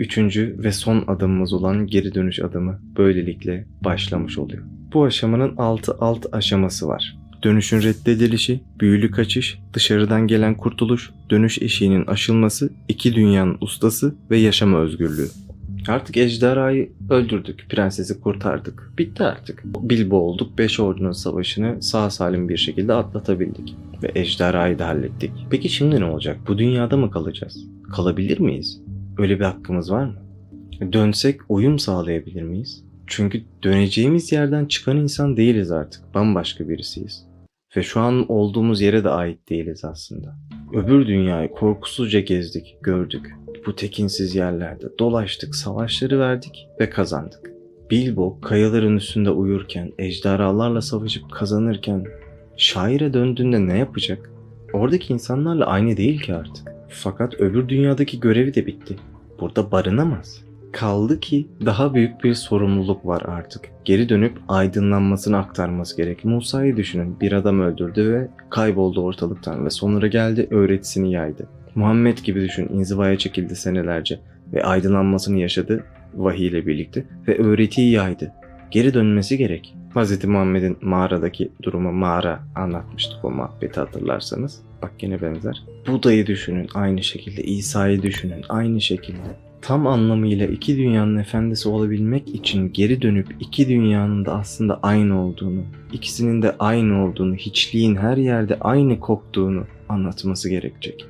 üçüncü ve son adımımız olan geri dönüş adımı böylelikle başlamış oluyor. Bu aşamanın 6 alt aşaması var. Dönüşün reddedilişi, büyülü kaçış, dışarıdan gelen kurtuluş, dönüş eşiğinin aşılması, iki dünyanın ustası ve yaşama özgürlüğü. Artık ejderhayı öldürdük, prensesi kurtardık. Bitti artık. Bilbo olduk, Beş Ordunun Savaşı'nı sağ salim bir şekilde atlatabildik. Ve ejderhayı da hallettik. Peki şimdi ne olacak? Bu dünyada mı kalacağız? Kalabilir miyiz? Öyle bir hakkımız var mı? Dönsek uyum sağlayabilir miyiz? Çünkü döneceğimiz yerden çıkan insan değiliz artık. Bambaşka birisiyiz. Ve şu an olduğumuz yere de ait değiliz aslında. Öbür dünyayı korkusuzca gezdik, gördük. Bu tekinsiz yerlerde dolaştık, savaşları verdik ve kazandık. Bilbo kayaların üstünde uyurken, ejderhalarla savaşıp kazanırken şaire döndüğünde ne yapacak? Oradaki insanlarla aynı değil ki artık. Fakat öbür dünyadaki görevi de bitti. Burada barınamaz. Kaldı ki daha büyük bir sorumluluk var artık. Geri dönüp aydınlanmasını aktarması gerek. Musa'yı düşünün. Bir adam öldürdü ve kayboldu ortalıktan ve sonra geldi öğretisini yaydı. Muhammed gibi düşün. inzivaya çekildi senelerce ve aydınlanmasını yaşadı vahiy ile birlikte ve öğretiyi yaydı. Geri dönmesi gerek. Hz. Muhammed'in mağaradaki durumu mağara anlatmıştık o muhabbeti hatırlarsanız. Bak yine benzer. Buda'yı düşünün aynı şekilde. İsa'yı düşünün aynı şekilde. Tam anlamıyla iki dünyanın efendisi olabilmek için geri dönüp iki dünyanın da aslında aynı olduğunu, ikisinin de aynı olduğunu, hiçliğin her yerde aynı koktuğunu anlatması gerekecek.